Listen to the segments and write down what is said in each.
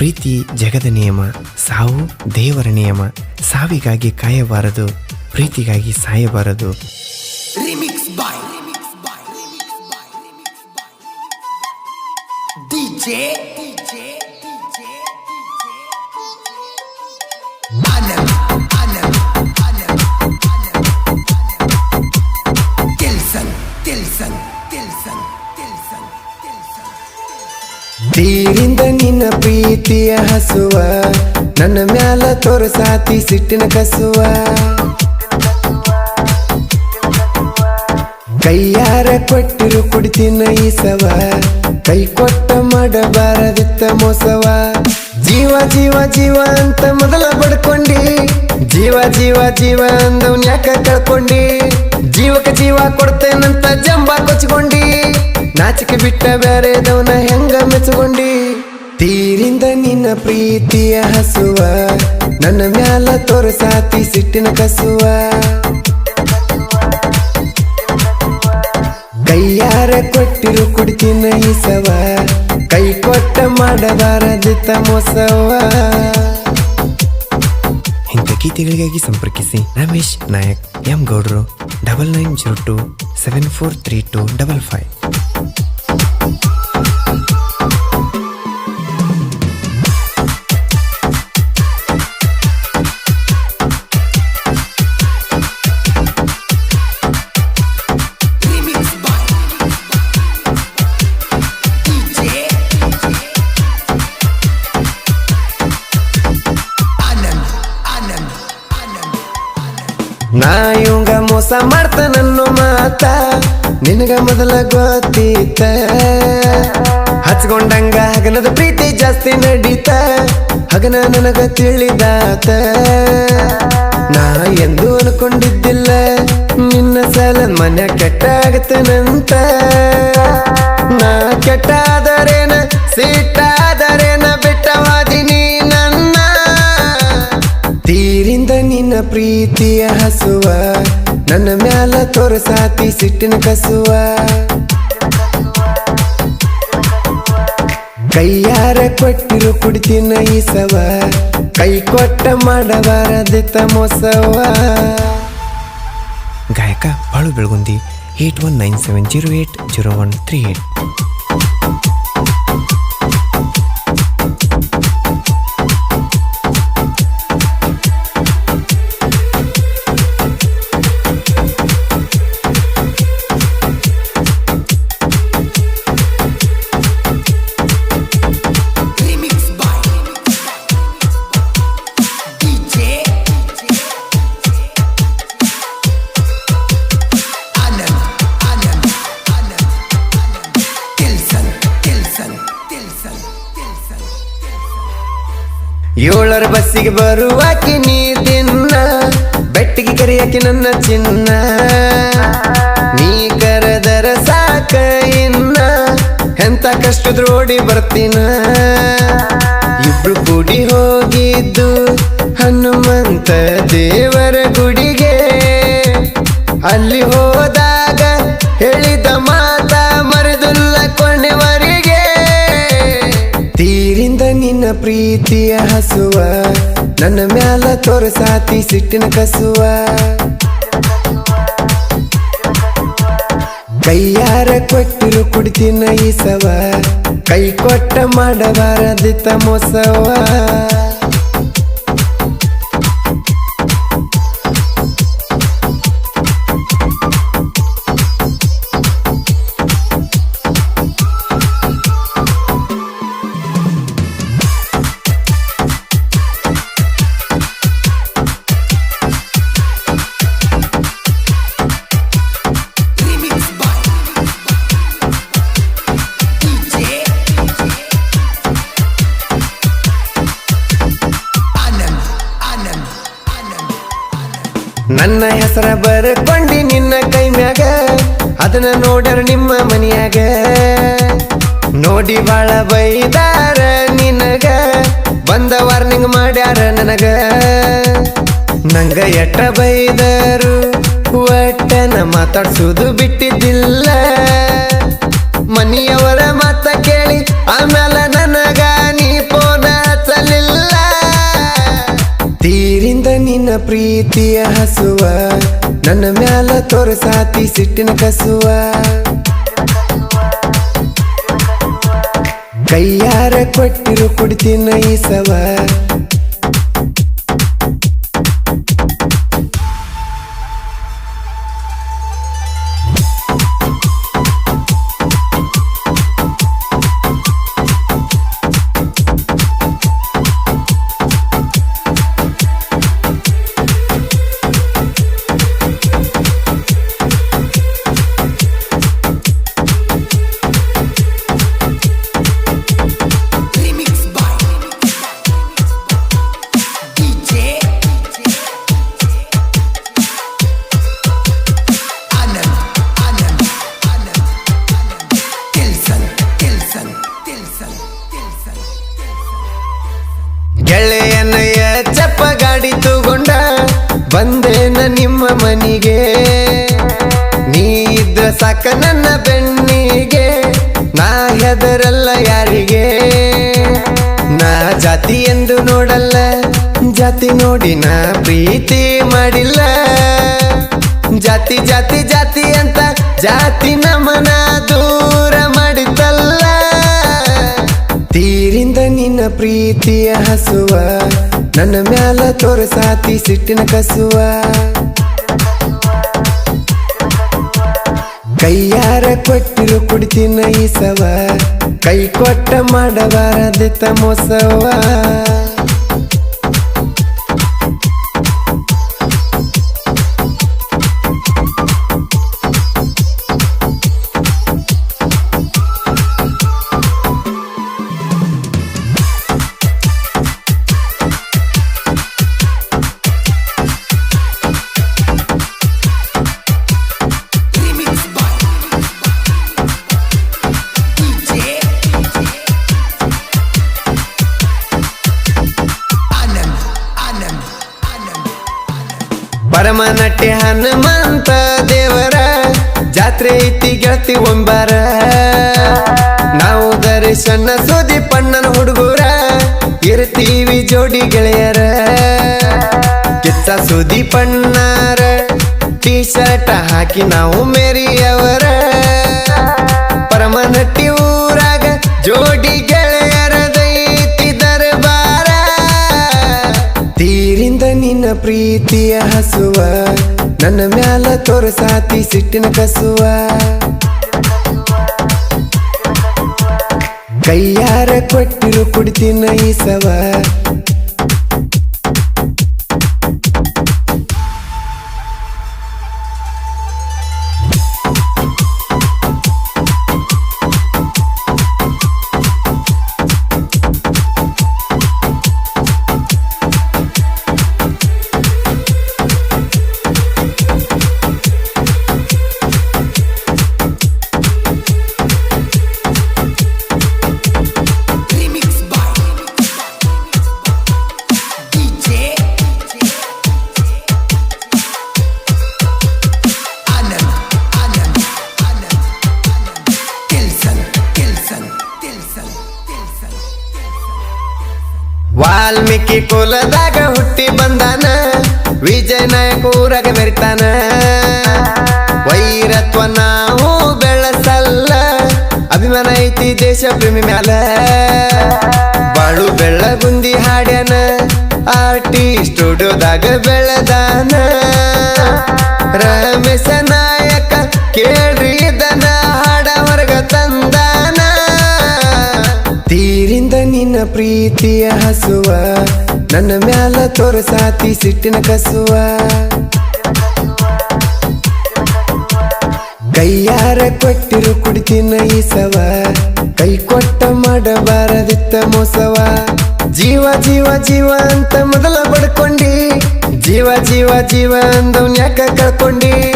ಪ್ರೀತಿ ಜಗದ ನಿಯಮ ಸಾವು ದೇವರ ನಿಯಮ ಸಾವಿಗಾಗಿ ಕಾಯಬಾರದು ಪ್ರೀತಿಗಾಗಿ ಸಾಯಬಾರದು. Remix ನಿನ್ನ ಪ್ರೀತಿಯ ಹಸುವ, ನನ್ನ ಮ್ಯಾಲ ತೋರಸಾತಿ ಸಿಟ್ಟಿನ ಕಸುವ. ಕೈಯಾರ ಕೊಟ್ಟಿರು ಕುಡಿತಿನ ಈಸವ, ಕೈ ಕೊಟ್ಟ ಮಾಡಬಾರದಿತ್ತ ಮೋಸವ. ಜೀವ ಜೀವ ಜೀವ ಅಂತ ಮೊದಲ ಪಡ್ಕೊಂಡಿ. ಜೀವ ಜೀವ ಜೀವ ಅಂದವ್ನ ಯಾಕ ಕಳ್ಕೊಂಡಿ. ಜೀವಕ ಜೀವ ಕೊಡ್ತೇನಂತ ಜಂಬ ಕೊಚ್ಕೊಂಡಿ. ನಾಚಿಕೆ ಬಿಟ್ಟ ಬೇರೆದವನ ಹೆಂಗ ಮೆಚ್ಕೊಂಡಿ. ತೀರಿಂದ ನಿನ್ನ ಪ್ರೀತಿಯ ಹಸುವ, ನನ್ನ ಮ್ಯಾಲ ತೋರಸಾತಿ ಸಿಟ್ಟಿನ ಕಸುವ. ಕೈಯಾರ ಕೊಟ್ಟಿರು ಕುಡಿತಿನ ಈಸವ, ಕೈ ಕೊಟ್ಟ ಮಾಡಬಾರದಿತ್ತ ಮೊಸವ ಇಂಥ ಗೀತೆಗಳಿಗಾಗಿ ಸಂಪರ್ಕಿಸಿ ರಮೇಶ್ ನಾಯಕ್, ಎಂ ಗೌಡ್ರು double nine zero two seven four three two double five ಇವಂಗ ನನ್ನ ಮಾಡ್ತಾನನ್ನೋ ಮಾತ ನಿನಗ ಮೊದಲ ಗೊತ್ತೀತ ಹಚ್ಕೊಂಡಂಗ ಹಗನದ ಪ್ರೀತಿ ಜಾಸ್ತಿ ನಡೀತ ಹಗನ ನನಗ ತಿಳಿದಾತ? ನಾ ಎಂದು ಅನ್ಕೊಂಡಿದ್ದಿಲ್ಲ, ನಿನ್ನ ಸಾಲ ಮನೆ ಕೆಟ್ಟ ಆಗತ್ತನಂತ ನಾ ಕೆಟ್ಟಾದರೇನ, ಸಿಟ್ಟಾದರೇನ ಬಿಟ್ಟವಾದಿನಿ ನನ್ನ? ತೀರಿಂದ ನಿನ್ನ ಪ್ರೀತಿಯ ಹಸುವ ನನ್ನ ಮ್ಯಾಲ ತೋರಸಾತಿ ಸಿಟ್ಟಿನ ಕಸುವ ಕೈಯಾರ ಕೊಟ್ಟಿರು ಕುಡಿತಿನ ಈಸವ ಕೈ ಕೊಟ್ಟ ಮಾಡಬಾರದಿತ್ತ ಮೋಸವ ಗಾಯಕ Balu Belagundi eight one nine seven zero eight zero one three eight ಬರುವಾಕಿ ನೀ ತಿನ್ನ, ಬೆಟ್ಟಿಗೆ ಕರಿಯಾಕಿ ನನ್ನ ಚಿನ್ನ. ನೀ ಕರೆದರ ಸಾಕ ಇನ್ನ, ಎಂತ ಕಷ್ಟದ್ರೋಡಿ ಬರ್ತೀನ. ಇಬ್ರು ಕೂಡಿ ಹೋಗಿದ್ದು ಹನುಮಂತ ದೇವರ ಗುಡಿಗೆ. ಅಲ್ಲಿ ಹೋದಾಗ ಹೇಳಿದ ಮಾತ ಮರೆದುಲ್ಲ ಕೊನೆವರೆಗೆ. ತೀರಿಂದ ನಿನ್ನ ಪ್ರೀತಿಯ ಹಸುವ ನನ್ನ ಮ್ಯಾಲ ತೋರಸಾತಿ ಸಿಟ್ಟಿನ ಕಸುವ. ಕೈಯಾರ ಕೊಟ್ಟಿರು ಕುಡಿತಿನ ಈಸವ ಕೈ ಕೊಟ್ಟ ಮಾಡಬಾರದಿತ್ತ ಮೋಸವ. ಬರ್ಕೊಂಡಿ ನಿನ್ನ ಕೈ ಮ್ಯಾಗ. ಅದನ್ನ ನೋಡ್ಯಾರ ನಿಮ್ಮ ಮನೆಯಾಗ. ನೋಡಿ ಬಾಳ ಬೈದಾರ ನಿನಗ. ಬಂದ ವಾರ್ನಿಂಗ್ ಮಾಡ್ಯಾರ ನನಗ. ನಂಗ ಎಟ್ಟ ಬೈದರು, ಒಟ್ಟನ ಮಾತಾಡ್ಸೋದು ಬಿಟ್ಟಿದ್ದಿಲ್ಲ. ಮನೆಯವರ ಮಾತ ಕೇಳಿ ಆಮೇಲೆ ನನಗ ನೀ ಫೋನ ಹಚ್ಚಲಿಲ್ಲ. ತೀರಿಂದ ನಿನ್ನ ಪ್ರೀತಿಯ ಹಸುವಾ ಮ್ಯಾಲ ಸಾತಿ ಸಿಟ್ಟಿನ ಕಸುವ. ಕೈಯಾರ ಕೊಟ್ಟಿರು ಕುಡಿತಿನ ಈ Remix ಮನಿಗೆ, ನೀ ಇದ್ರ ಸಾಕ ನನ್ನ ಬೆನ್ನಿಗೆ ನಾ ಹೆದರಲ್ಲ ಯಾರಿಗೆ? ನಾ ಜಾತಿ ಎಂದು ನೋಡಲ್ಲ, ಜಾತಿ ನೋಡಿ ನಾ ಪ್ರೀತಿ ಮಾಡಿಲ್ಲ. ಜಾತಿ ಜಾತಿ ಜಾತಿ ಅಂತ ಜಾತಿ ನಮನ ದೂರ ಮಾಡಿದ್ದಲ್ಲ. ತೀರಿಂದ ನಿನ್ನ ಪ್ರೀತಿಯ ಹಸುವ, ನನ್ನ ಮ್ಯಾಲ ತೋರಸಾತಿ ಸಿಟ್ಟಿನ ಕಸುವ. ಕೈಯಾರ ಕೊಟ್ಟಿರು ಕುಡಿತಿನ ಈಸವ ಕೈ ಕೊಟ್ಟ ಮಾಡಬಾರದಿತ್ತ ಮೋಸವ ಪರಮನಟ್ಟಿ ಹನುಮಂತ ದೇವರ ಜಾತ್ರೆ ಇತ್ತಿ ಗೆಳತಿ ಒಂಬರ. ನಾವು ದರ್ಶನ ಸುದಿ ಪಣ್ಣನ ಹುಡುಗರ ಇರ್ತೀವಿ ಜೋಡಿ ಗೆಳೆಯರ. ಕಿತ್ತ ಸುದಿ ಪಣ್ಣಾರ ಟೀ ಶರ್ಟ್ ಹಾಕಿ ನಾವು ಮೇರಿಯವರ. ಪರಮನಟ್ಟಿ ಊರಾಗ ಜೋಡಿ ಪ್ರೀತಿಯ ಹಸುವ ನನ್ನ ಮ್ಯಾಲ ತೋರಸಾತಿ ಸಿಟ್ಟಿನ ಕಸುವ. ಕೈಯಾರ ಕೊಟ್ಟಿರು ಕುಡಿತಿನ ಈಸವ ವಾಲ್ಮೀಕಿ ಕುಲದಾಗ ಹುಟ್ಟಿ ಬಂದಾನ ವಿಜಯನಾಯಕ ಊರಾಗ ಮೆರಿತಾನ ವೈರತ್ವ ನಾವು ಬೆಳಸಲ್ಲ, ಅಭಿಮಾನ ಐತಿ ದೇಶ ಪ್ರೇಮಿ ಮ್ಯಾಲ. ಬಾಳು ಬೆಳ್ಳಗುಂದಿ ಹಾಡ್ಯಾನ ಆರ್ಟಿ ಸ್ಟುಡಿಯೋದಾಗ ಬೆಳೆದಾನ. ರಮೇಶ ನಾಯಕ ಕೇಳ್ರಿ ನಿನ್ನ ಪ್ರೀತಿಯ ಹಸುವ, ನನ್ನ ಮ್ಯಾಲ ತೋರಸಾತಿ ಸಿಟ್ಟಿನ ಕಸುವ. ಕೈಯಾರ ಕೊಟ್ಟಿರು ಕುಡಿತಿನ ಈಸವ, ಕೈ ಕೊಟ್ಟ ಮಾಡಬಾರದಿತ್ತ ಮೋಸವ. ಜೀವ ಜೀವ ಜೀವ ಅಂತ ಮೊದಲ ಪಡ್ಕೊಂಡಿ. ಜೀವ ಜೀವ ಜೀವ ಅಂದವ್ನ ಯಾಕ ಕಳ್ಕೊಂಡಿ.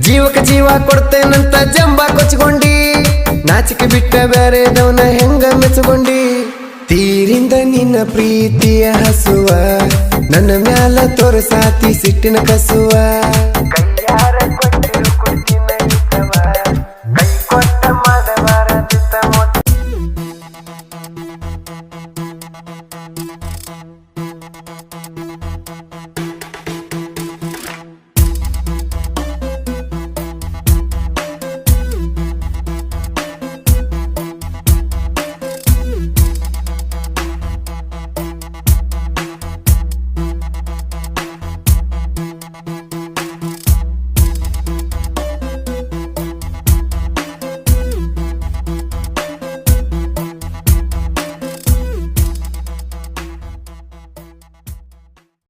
ಜೀವಕ ಜೀವ ಕೊಡ್ತೇನಂತ ಜಂಬ ಕೊಚ್ಕೊಂಡಿ. ನಾಚಿಕೆ ಬಿಟ್ಟ ಬೇರೆದವನ ಹೆಂಗ ಮೆಚ್ಕೊಂಡಿ. ತೀರಿಂದ ನಿನ್ನ ಪ್ರೀತಿಯ ಹಸುವ ನನ್ನ ಮ್ಯಾಲ ತೋರಸಾತಿ ಸಿಟ್ಟಿನ ಕಸುವ.